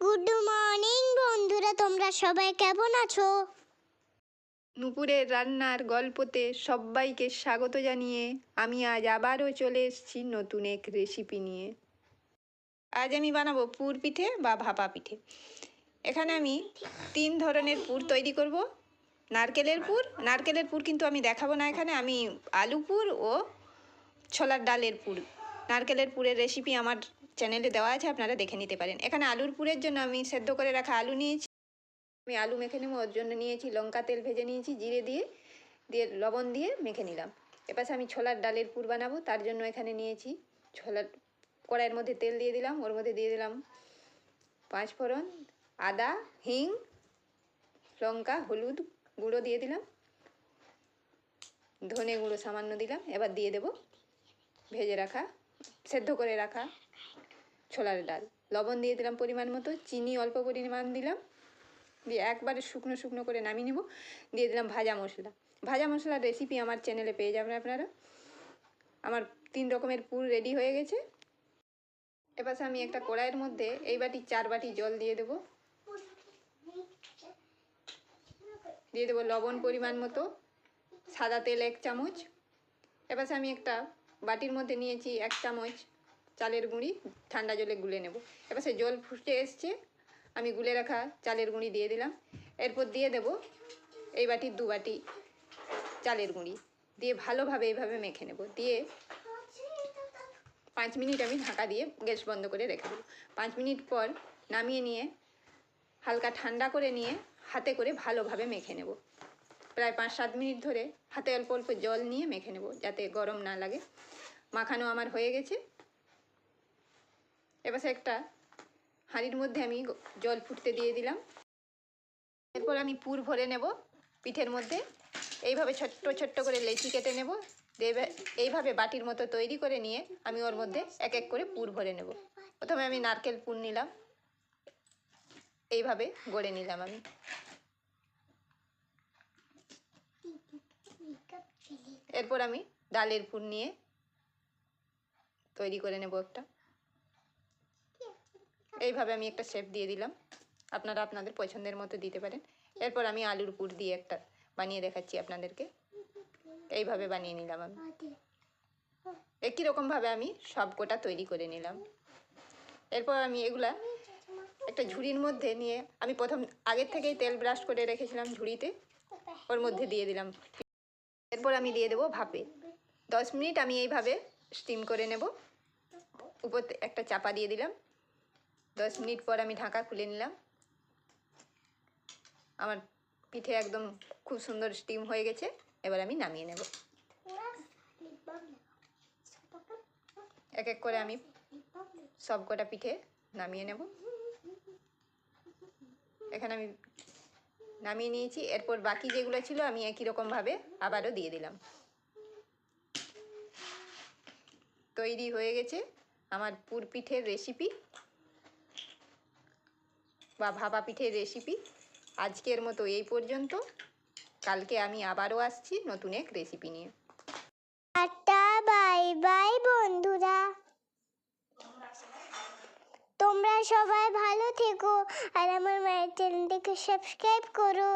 Good morning বন্ধুরা, তোমরা সবাই কেমন আছো? নুপুরের রান্নার গল্পতে সবাইকে স্বাগত জানিয়ে আমি আজ আবারও চলে এসেছি নতুন এক রেসিপি নিয়ে। আজ আমি বানাবো পুর পিঠে বা ভাপা পিঠে। এখানে আমি তিন ধরনের পুর তৈরি করব। নারকেলের পুর নারকেলের পুর কিন্তু আমি দেখাবো না এখানে, আমি আলু পুর ও ছোলার ডালের পুর। নারকেলের পুরের রেসিপি আমার চ্যানেলে দেওয়া আছে, আপনারা দেখে নিতে পারেন। এখানে আলুর পুরের জন্য আমি সেদ্ধ করে রাখা আলু নিয়েছি। আমি আলু মেখে নেব, ওর জন্য নিয়েছি লঙ্কা তেল ভেজে নিয়েছি, জিরে দিয়ে দিয়ে লবণ দিয়ে মেখে নিলাম। এপাশে আমি ছোলার ডালের পুর বানাবো, তার জন্য এখানে নিয়েছি ছোলার, কড়াইয়ের মধ্যে তেল দিয়ে দিলাম, ওর মধ্যে দিয়ে দিলাম পাঁচ ফোড়ন, আদা, হিং, লঙ্কা, হলুদ গুঁড়ো দিয়ে দিলাম। ধনে গুঁড়ো সামান্য দিলাম, এবার দিয়ে দেব ভেজে রাখা, সেদ্ধ করে রাখা ছোলার ডাল। লবণ দিয়ে দিলাম পরিমাণ মতো, চিনি অল্প পরিমাণ দিলাম। দিয়ে একবারে শুকনো শুকনো করে নামিয়ে নিব। দিয়ে দিলাম ভাজা মশলা। ভাজা মশলার রেসিপি আমার চ্যানেলে পেয়ে যাবেন আপনারা। আমার তিন রকমের পুর রেডি হয়ে গেছে। এবার আমি একটা কড়াইয়ের মধ্যে এই বাটি চার বাটি জল দিয়ে দেব। দিয়ে দেবো লবণ পরিমাণ মতো, সাদা তেল এক চামচ। এবার আমি একটা বাটির মধ্যে নিয়েছি এক চামচ চালের গুঁড়ি ঠান্ডা জলে গুলে নেব। এবার সে জল ফুটে এসছে, আমি গুলে রাখা চালের গুঁড়ি দিয়ে দিলাম। এরপর দিয়ে দেব এই বাটির দু বাটি চালের গুঁড়ি। দিয়ে ভালোভাবে এইভাবে মেখে নেব। দিয়ে পাঁচ মিনিট আমি ঢাকা দিয়ে গ্যাস বন্ধ করে রেখে দেবো। পাঁচ মিনিট পর নামিয়ে নিয়ে, হালকা ঠান্ডা করে নিয়ে হাতে করে ভালোভাবে মেখে নেব। প্রায় পাঁচ সাত মিনিট ধরে হাতে অল্প অল্প জল নিয়ে মেখে নেব যাতে গরম না লাগে। মাখানো আমার হয়ে গেছে। এবার একটা হাঁড়ির মধ্যে আমি জল ফুটতে দিয়ে দিলাম। এরপর আমি পুর ভরে নেব পিঠের মধ্যে। এইভাবে ছোট্ট ছোট্ট করে লেচি কেটে নেব। এইভাবে বাটির মতো তৈরি করে নিয়ে আমি ওর মধ্যে এক এক করে পুর ভরে নেব। প্রথমে আমি নারকেল পুর নিলাম। এইভাবে গড়ে নিলাম আমি। এরপর আমি ডালের পুর নিয়ে তৈরি করে নেব একটা। এইভাবে আমি একটা শেপ দিয়ে দিলাম। আপনারা আপনাদের পছন্দের মতো দিতে পারেন। এরপর আমি আলুর পুর দিয়ে একটা বানিয়ে দেখাচ্ছি আপনাদেরকে। এইভাবে বানিয়ে নিলাম আমি। একই রকমভাবে আমি সব কোটা তৈরি করে নিলাম। এরপর আমি এগুলা একটা ঝুড়ির মধ্যে নিয়ে আমি প্রথম আগের থেকেই তেল ব্রাশ করে রেখেছিলাম ঝুড়িতে। ওর মধ্যে দিয়ে দিলাম। এরপর আমি দিয়ে দেবো ভাপে। দশ মিনিট আমি এইভাবে স্টিম করে নেব। উপর একটা চাপা দিয়ে দিলাম। দশ মিনিট পর আমি ঢাকা খুলে নিলাম। আমার পিঠে একদম খুব সুন্দর স্টিম হয়ে গেছে, এবার আমি নামিয়ে নেব। এক এক করে আমি সব কটা পিঠে নামিয়ে নেব। এখানে আমি নামিয়ে নিয়েছি, এরপর বাকি যেগুলো ছিল আমি একই রকমভাবে আবারও দিয়ে দিলাম। তৈরি হয়ে গেছে আমার পুর পিঠের রেসিপি বা ভাপা পিঠের রেসিপি আজকের মতো এই পর্যন্ত। কালকে আমি আবারও আসছি নতুন এক রেসিপি নিয়ে। টাটা, বাই বাই, বন্ধুরা। তোমরা সবাই ভালো থেকো আর আমার মায়ের চ্যানেলটিকে সাবস্ক্রাইব করো।